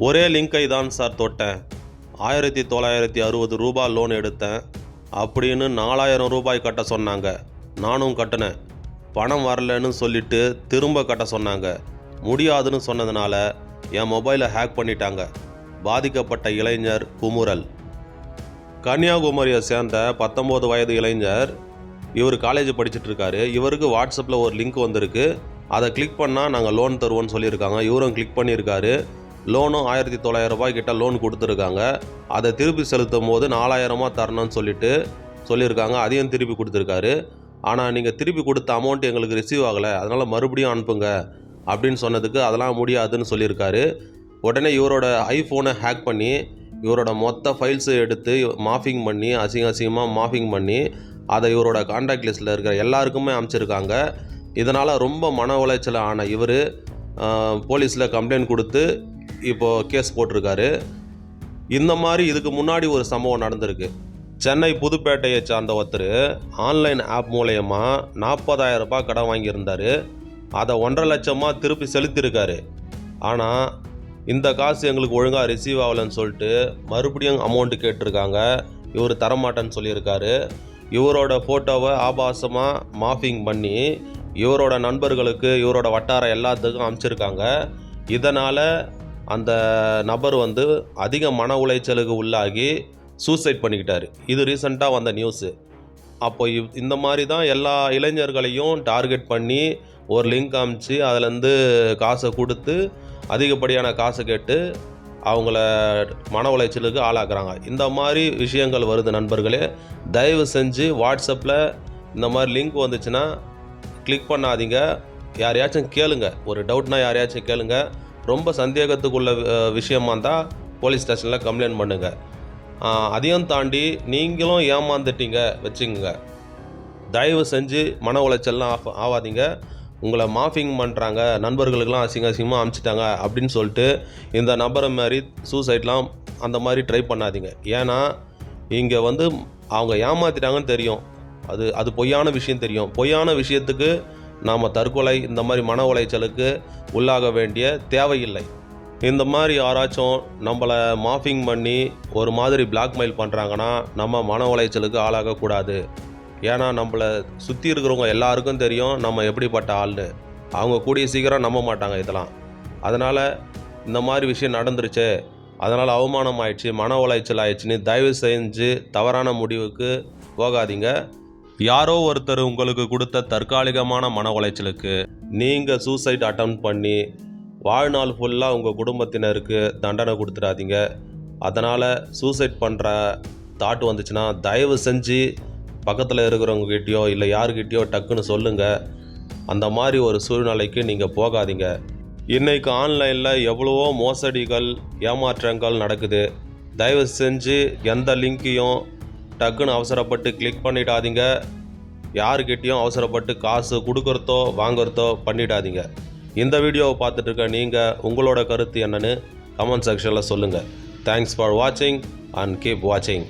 ஒரே லிங்கை தான் சார் தொட்டேன். ஆயிரத்தி தொள்ளாயிரத்தி அறுபது ரூபாய் லோன் எடுத்தேன். அப்படின்னு நாலாயிரம் ரூபாய் கட்ட சொன்னாங்க. நானும் கட்டினேன். பணம் வரலன்னு சொல்லிட்டு திரும்ப கட்ட சொன்னாங்க. முடியாதுன்னு சொன்னதுனால என் மொபைலை ஹேக் பண்ணிட்டாங்க. பாதிக்கப்பட்ட இளைஞர் குமுறல். கன்னியாகுமரியை சேர்ந்த பத்தொம்போது வயது இளைஞர் இவர் காலேஜ் படிச்சுட்டு இருக்காரு. இவருக்கு வாட்ஸ்அப்பில் ஒரு லிங்க் வந்திருக்கு. அதை கிளிக் பண்ணால் நாங்கள் லோன் தருவோம்னு சொல்லியிருக்காங்க. இவரும் கிளிக் பண்ணியிருக்காரு. லோனும் ஆயிரத்தி தொள்ளாயிரம் ரூபாய் கிட்ட லோன் கொடுத்துருக்காங்க. அதை திருப்பி செலுத்தும் போது நாலாயிரமாக தரணும்னு சொல்லிட்டு சொல்லியிருக்காங்க. அதையும் திருப்பி கொடுத்துருக்காரு. ஆனால் நீங்கள் திருப்பி கொடுத்த அமௌண்ட் எங்களுக்கு ரிசீவ் ஆகலை. அதனால் மறுபடியும் அனுப்புங்க அப்படின்னு சொன்னதுக்கு அதெல்லாம் முடியாதுன்னு சொல்லியிருக்காரு. உடனே இவரோட ஐஃபோனை ஹேக் பண்ணி இவரோட மொத்த ஃபைல்ஸை எடுத்து மாஃபிங் பண்ணி அசிங்க அசிங்கமாக மாஃபிங் பண்ணி அதை இவரோட காண்டாக்ட் லிஸ்ட்டில் இருக்கிற எல்லாருக்குமே அமைச்சிருக்காங்க. இதனால் ரொம்ப மன உளைச்சல் ஆன இவர் போலீஸில் கம்ப்ளைண்ட் கொடுத்து இப்போது கேஸ் போட்டிருக்காரு. இந்த மாதிரி இதுக்கு முன்னாடி ஒரு சம்பவம் நடந்திருக்கு. சென்னை புதுப்பேட்டையை சார்ந்த ஒருத்தர் ஆன்லைன் ஆப் மூலயமா நாற்பதாயிரம் ரூபாய் கடன் வாங்கியிருந்தார். அதை ஒன்றரை லட்சமாக திருப்பி செலுத்தியிருக்காரு. ஆனால் இந்த காசு எங்களுக்கு ஒழுங்காக ரிசீவ் ஆகலைன்னு சொல்லிட்டு மறுபடியும் அமௌண்ட்டு கேட்டிருக்காங்க. இவர் தரமாட்டேன்னு சொல்லியிருக்காரு. இவரோட ஃபோட்டோவை ஆபாசமாக மாஃபிங் பண்ணி இவரோட நண்பர்களுக்கு இவரோட வட்டாரம் எல்லாத்துக்கும் அனுப்பிச்சிருக்காங்க இதனால் அந்த நபர் வந்து அதிக மன உளைச்சலுக்கு உள்ளாகி சூசைட் பண்ணிக்கிட்டார். இது ரீசண்டாக வந்த நியூஸு அப்போ இந்த மாதிரி தான் எல்லா இளைஞர்களையும் டார்கெட் பண்ணி ஒரு லிங்க் காமிச்சு அதுலேருந்து காசை கொடுத்து அதிகப்படியான காசை கேட்டு அவங்கள மன உளைச்சலுக்கு ஆளாக்குறாங்க. இந்த மாதிரி விஷயங்கள் வருது நண்பர்களே. தயவு செஞ்சு வாட்ஸ்அப்பில் இந்த மாதிரி லிங்க் வந்துச்சுன்னா கிளிக் பண்ணாதீங்க. யாரையாச்சும் கேளுங்க. ஒரு டவுட்னா யாரையாச்சும் கேளுங்கள் ரொம்ப சந்தேகத்துக்குள்ள விஷயமாக விஷயமா இருந்தால் போலீஸ் ஸ்டேஷனில் கம்ப்ளைண்ட் பண்ணுங்கள் அதையும் தாண்டி நீங்களும் ஏமாந்துட்டீங்க வச்சுங்க தயவு செஞ்சு மன உளைச்சல்லாம் ஆஃப் ஆகாதீங்க உங்களை மாஃபிங் பண்ணுறாங்க நண்பர்களுக்கெல்லாம் அசிங்க அசிங்கமாக அமுச்சிட்டாங்க அப்படின்னு சொல்லிட்டு இந்த நபரை மாதிரி சூசைட்லாம் அந்த மாதிரி ட்ரை பண்ணாதீங்க. ஏன்னா இங்கே வந்து அவங்க ஏமாற்றிட்டாங்கன்னு தெரியும். அது அது பொய்யான விஷயம் தெரியும். பொய்யான விஷயத்துக்கு நாம் தற்கொலை இந்த மாதிரி மன உளைச்சலுக்கு உள்ளாக வேண்டிய தேவையில்லை. இந்த மாதிரி யாராச்சும் நம்மளை மாஃபிங் பண்ணி ஒரு மாதிரி பிளாக்மெயில் பண்ணுறாங்கன்னா நம்ம மன உளைச்சலுக்கு ஆளாகக்கூடாது ஏன்னா நம்மளை சுற்றி இருக்கிறவங்க எல்லாருக்கும் தெரியும் நம்ம எப்படிப்பட்ட ஆள்னு. அவங்க கூடிய சீக்கிரம் நம்ப மாட்டாங்க இதெல்லாம். அதனால் இந்த மாதிரி விஷயம் நடந்துருச்சு. அதனால் அவமானம் ஆயிடுச்சு மன உளைச்சல் ஆயிடுச்சுன்னு தயவு செஞ்சு தவறான முடிவுக்கு போகாதீங்க. யாரோ ஒருத்தர் உங்களுக்கு கொடுத்த தற்காலிகமான மன உளைச்சலுக்கு நீங்கள் சூசைட் அட்டம் பண்ணி வாழ்நாள் ஃபுல்லாக உங்கள் குடும்பத்தினருக்கு தண்டனை கொடுத்துடாதீங்க. அதனால் சூசைட் பண்ணுற தாட் வந்துச்சுன்னா தயவு செஞ்சு பக்கத்தில் இருக்கிறவங்ககிட்டயோ இல்லை யாருக்கிட்டேயோ டக்குன்னு சொல்லுங்கள் அந்த மாதிரி ஒரு சூழ்நிலைக்கு நீங்கள் போகாதீங்க. இன்றைக்கு ஆன்லைனில் எவ்வளவோ மோசடிகள் ஏமாற்றங்கள் நடக்குது. தயவு செஞ்சு எந்த லிங்க்கையும் டக்குன்னு அவசரப்பட்டு கிளிக் பண்ணிடாதீங்க. யாருக்கிட்டேயும் அவசரப்பட்டு காசு கொடுக்குறதோ வாங்குறதோ பண்ணிடாதீங்க. இந்த வீடியோவை பார்த்துட்டு இருக்க நீங்கள் உங்களோட கருத்து என்னன்னு கமெண்ட் செக்ஷனில் சொல்லுங்கள் தேங்க்ஸ் ஃபார் வாட்சிங் அண்ட் கீப் வாட்சிங்